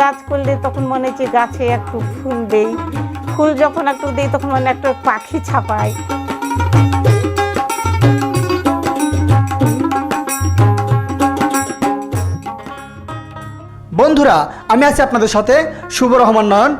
গাছ করলে তখন মনে হচ্ছে গাছে একটু ফুল দেই। ফুল যখন একটু দেই, তখন মনে একটা পাখি ছাপায় বন্ধুরা, আমি আছি আপনাদের সাথে শুভ রহমান নয়ন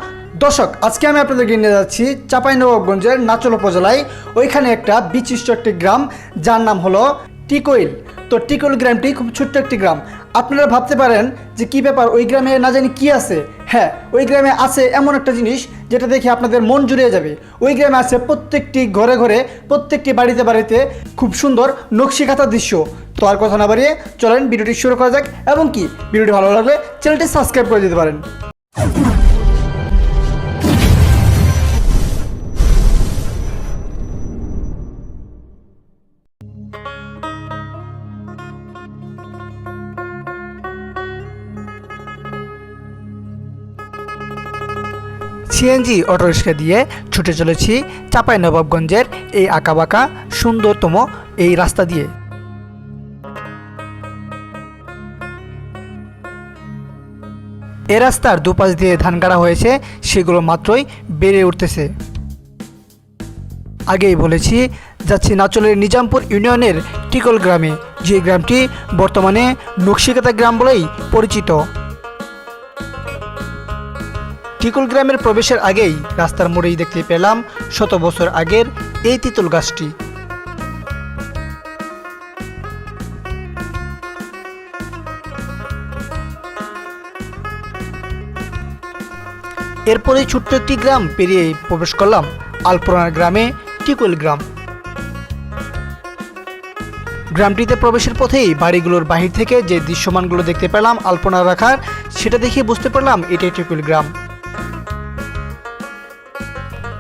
দর্শক, আজকে আমি আপনাদেরকে নিয়ে যাচ্ছি চাঁপাইনবাবগঞ্জের নাচল উপজেলায়। ওইখানে একটা বিশিষ্ট একটি গ্রাম, যার নাম হলো টিকোইল। তো টিকোইল গ্রামটি খুব ছোট্ট একটি গ্রাম। আপনারা ভাবতে পারেন যে কি ব্যাপার, ওই গ্রামে না জানি কি আছে। হ্যাঁ ওই গ্রামে আছে এমন একটা জিনিস যেটা দেখে আপনাদের মন জুড়িয়ে যাবে। ওই গ্রামে আছে প্রত্যেকটি ঘরে ঘরে, প্রত্যেকটি বাড়িতে বাড়িতে খুব সুন্দর নকশিকাতা দৃশ্য। তো আর কথা না বাড়িয়ে চলেন, ভিডিওটি শুরু করা যাক। এবং কি, ভিডিওটি ভালো লাগলে চ্যানেলটি সাবস্ক্রাইব করে দিতে পারেন। সিএনজি অটোরিক্সা দিয়ে ছুটে চলেছি চাপাই নবাবগঞ্জের এই আঁকাবাঁকা সুন্দরতম এই রাস্তা দিয়ে। এ রাস্তার দুপাশ দিয়ে ধান কাটা হয়েছে, সেগুলো মাত্রই বেড়ে উঠতেছে। আগেই বলেছি, যাচ্ছি নাচলের নিজামপুর ইউনিয়নের টিকল গ্রামে। যে গ্রামটি বর্তমানে নকশিকাতা গ্রাম বলেই পরিচিত। টিকুল গ্রামের প্রবেশের আগেই রাস্তার মোড়েই দেখতে পেলাম শত বছর আগের এই তিতুল গাছটি। এরপরে ছোট্ট একটি গ্রাম পেরিয়ে প্রবেশ করলাম আলপোড়ার গ্রামে টিকুল গ্রাম। গ্রামটিতে প্রবেশের পথেই বাড়িগুলোর বাহির থেকে যে দৃশ্যমানগুলো দেখতে পেলাম আলপনা রাখার, সেটা দেখে বুঝতে পারলাম এটাই টিকুল গ্রাম।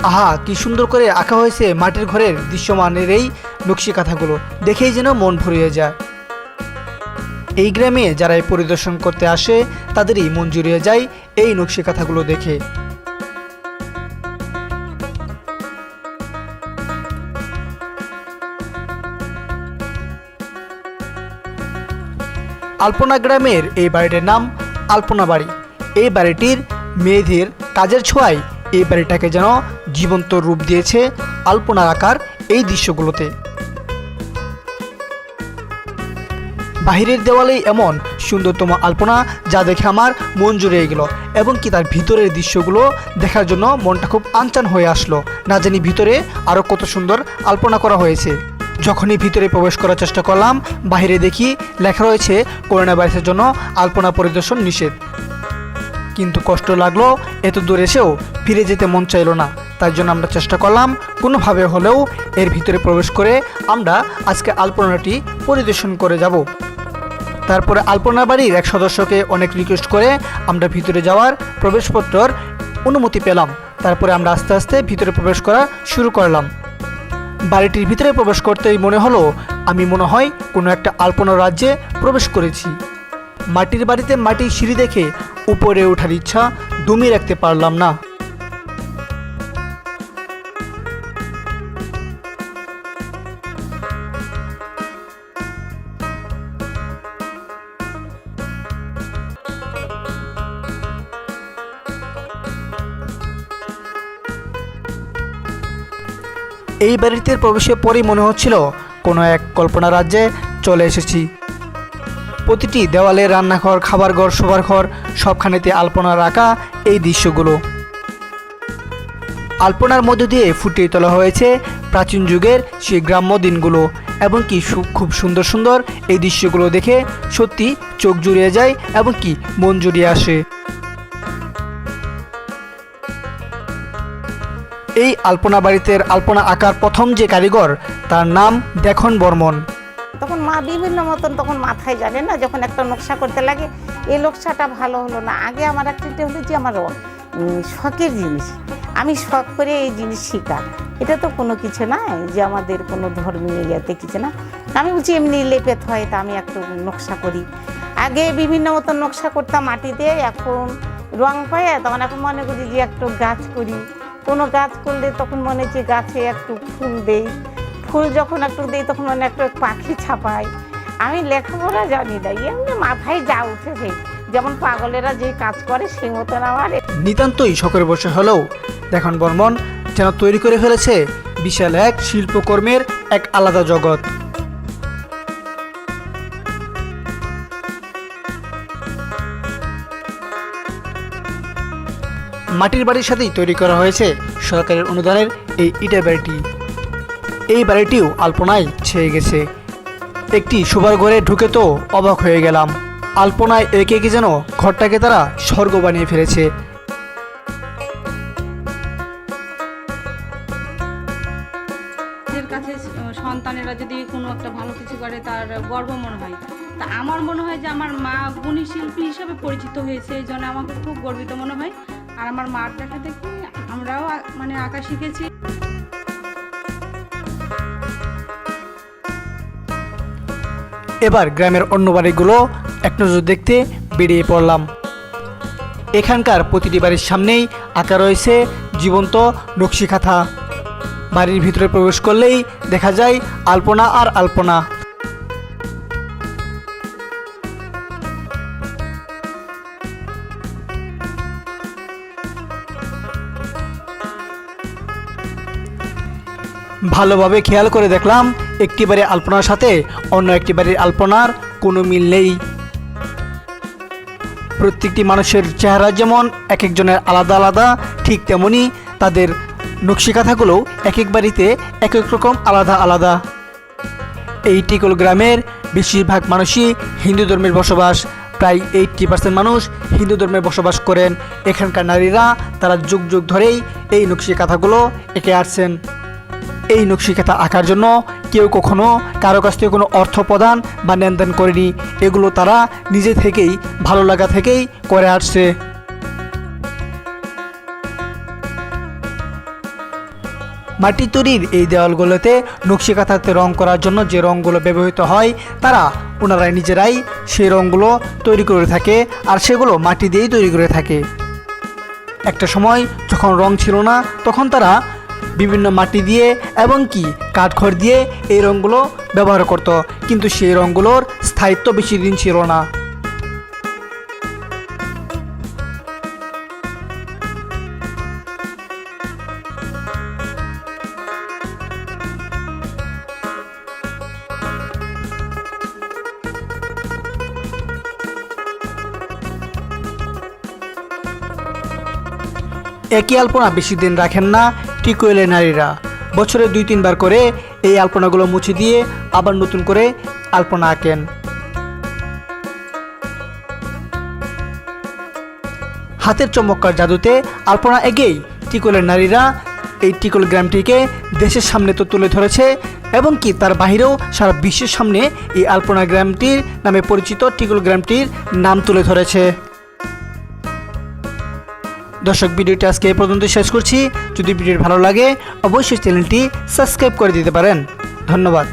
আহা, কি সুন্দর করে আঁকা হয়েছে মাটির ঘরের দৃশ্যমানের এই নকশি কাঁথাগুলো। দেখেই যেন মন ভরিয়ে যায়। এই গ্রামে যারা পরিদর্শন করতে আসে, তাদেরই মন জুড়িয়ে যায় এই নকশি কাঁথাগুলো দেখে। আলপনা গ্রামের এই বাড়িটির নাম আলপনা বাড়ি। এই বাড়িটির মেয়েদের কাজের ছোঁয়ায় এই বাড়িটাকে যেন জীবন্ত রূপ দিয়েছে আলপনার আকার এই দৃশ্যগুলোতে। বাহিরের দেওয়ালেই এমন সুন্দরতম আলপনা যা দেখে আমার মন জুড়িয়ে গেল এবং কি তার ভিতরের দৃশ্যগুলো দেখার জন্য মনটা খুব আনচান হয়ে আসলো। না জানি ভিতরে আরও কত সুন্দর আলপনা করা হয়েছে। যখনই ভিতরে প্রবেশ করার চেষ্টা করলাম বাইরে দেখি লেখা রয়েছে করোনা ভাইরাসের জন্য আলপনা পরিদর্শন নিষেধ। কিন্তু কষ্ট লাগল, এত দূর এসেও ফিরে যেতে মন চাইলো না। তাই জন্য আমরা চেষ্টা করলাম কোনোভাবে হলেও এর ভিতরে প্রবেশ করে আমরা আজকে আলপনাটি পরিদর্শন করে যাব। তারপরে আলপনা বাড়ির এক সদস্যকে অনেক রিকোয়েস্ট করে আমরা ভিতরে যাওয়ার প্রবেশপত্রর অনুমতি পেলাম। তারপরে আমরা আস্তে আস্তে ভিতরে প্রবেশ করা শুরু করলাম। বাড়িটির ভিতরে প্রবেশ করতেই মনে হলো, আমি মনে হয় কোনো একটা আলপনা রাজ্যে প্রবেশ করেছি। মাটির বাড়িতে মাটির সিঁড়ি দেখে উপরে ওঠার ইচ্ছা দমিয়ে রাখতে পারলাম না। এই বাড়িতে প্রবেশের পরেই মনে হচ্ছিল কোনো এক কল্পনা রাজ্যে চলে এসেছি। প্রতিটি দেওয়ালে রান্নাঘর খাবার ঘর শোবার ঘর সবখানেতে আলপনা রাখা এই দৃশ্যগুলো। আলপনার মধ্য দিয়ে ফুটিয়ে তোলা হয়েছে প্রাচীন যুগের সেই গ্রাম্য দিনগুলো এবং কি খুব সুন্দর সুন্দর এই দৃশ্যগুলো দেখে সত্যি চোখ জুড়িয়ে যায় এবং কি মন জুড়িয়ে আসে। এই আলপনা বাড়িতে আলপনা আঁকার প্রথম যে কারিগর, তার নাম দেখন বর্মন। তখন মা বিভিন্ন মতন তখন মাথায় জানে না, যখন একটা নকশা করতে লাগে এই নকশাটা ভালো হলো না, আগে আমার একটা হলো যে আমার শখের জিনিস। আমি শখ করে এই জিনিস শিখা। এটা তো কোনো কিছু নাই যে আমাদের কোনো ধর্মীয় ইয়েতে কিছু না। আমি বলছি, এমনি লেপেত হয়, তা আমি একটু নকশা করি। আগে বিভিন্ন মতন নকশা করতাম মাটিতে, এখন রং পায়, তখন এখন মনে করি যে একটু গাছ করি। কোনো গাছ করলে তখন মনে হচ্ছে গাছে একটু ফুল দেই। ফুল যখন একটু দিই তখন মানে একটু পাখি ছাপাই। আমি লেখাপড়া জানি না, এমনি মাথায় যা উঠেছে যেমন পাগলেরা যে কাজ করে সেই মতন আমার। নিতান্তই শখের বসে হলেও দেখন বর্মন, যেন তৈরি করে ফেলেছে বিশাল এক শিল্পকর্মের এক আলাদা জগৎ। মাটির বাড়ির সাথেই তৈরি করা হয়েছে সরকারের অনুদানের এই ইটের বাড়িটি। এই বাড়িটিও আলপনায় ছেয়ে গেছে। একটি শোবার ঘরে ঢুকে তো অবাক হয়ে গেলাম। আলপনায় একে একে যেন ঘরটাকে তারা স্বর্গ বানিয়ে ফেলেছে। কাছে সন্তানেরা যদি কোনো একটা ভালো কিছু করে, তার গর্ব মনে হয়। তা আমার মনে হয় যে আমার মা গুণী শিল্পী হিসাবে পরিচিত হয়েছে, এই জন্য আমাকে খুব গর্বিত মনে হয়। আর আমার মার দেখা দেখি আমরাও মানে আঁকা শিখেছি। এবার গ্রামের অন্য বাড়িগুলো এক নজর দেখতে বেরিয়ে পড়লাম। এখানকার প্রতিটি বাড়ির সামনেই আঁকা রয়েছে জীবন্ত নকশিকাথা বাড়ির ভিতরে প্রবেশ করলেই দেখা যায় আলপনা আর আলপনা। ভালোভাবে খেয়াল করে দেখলাম একটি বাড়ির আলপনার সাথে অন্য একটি বাড়ির আলপনার কোনো মিল নেই। প্রত্যেকটি মানুষের চেহারা যেমন এক একজনের আলাদা আলাদা, ঠিক তেমনি তাদের নকশিকাথাগুলোও এক এক বাড়িতে এক এক রকম আলাদা আলাদা। এই টিকল গ্রামের বেশিরভাগ মানুষই হিন্দু ধর্মের বসবাস, প্রায় এইটটি পার্সেন্ট মানুষ হিন্দু ধর্মে বসবাস করেন। এখানকার নারীরা তারা যুগ যুগ ধরেই এই নকশিকাথাগুলো এঁকে আসছেন এই নকশিকাথা আঁকার জন্য কেউ কখনো কারও কাছ থেকে কোনো অর্থ প্রদান বা লেনদেন করেনি। এগুলো তারা নিজে থেকেই, ভালো লাগা থেকেই করে আসছে। মাটি তৈরির এই দেওয়ালগুলোতে নকশিকাথাতে রং করার জন্য যে রঙগুলো ব্যবহৃত হয়, তারা ওনারাই নিজেরাই সেই রঙগুলো তৈরি করে থাকে আর সেগুলো মাটি দিয়েই তৈরি করে থাকে। একটা সময় যখন রং ছিল না, তখন তারা বিভিন্ন মাটি দিয়ে এবং কি কাঠখড় দিয়ে এই রঙগুলো ব্যবহার করত। কিন্তু সেই রঙগুলোর স্থায়িত্ব বেশি দিন ছিল না। একই আলপনা বেশি দিন রাখেন না টিকুয়েলের নারীরা। বছরে দুই, তিনবার করে এই আলপনাগুলো মুছে দিয়ে আবার নতুন করে আলপনা আঁকেন। হাতের চমৎকার জাদুতে আলপনা এগেই। টিকলের নারীরা এই টিকল গ্রামটিকে দেশের সামনে তো তুলে ধরেছে এবং কি তার বাহিরেও সারা বিশ্বের সামনে এই আলপনা গ্রামটির নামে পরিচিত টিকল গ্রামটির নাম তুলে ধরেছে। দর্শক, ভিডিওটি আজকে এই পর্যন্ত শেষ করছি। যদি ভিডিওটি ভালো লাগে, অবশ্যই চ্যানেলটি সাবস্ক্রাইব করে দিতে পারেন। ধন্যবাদ।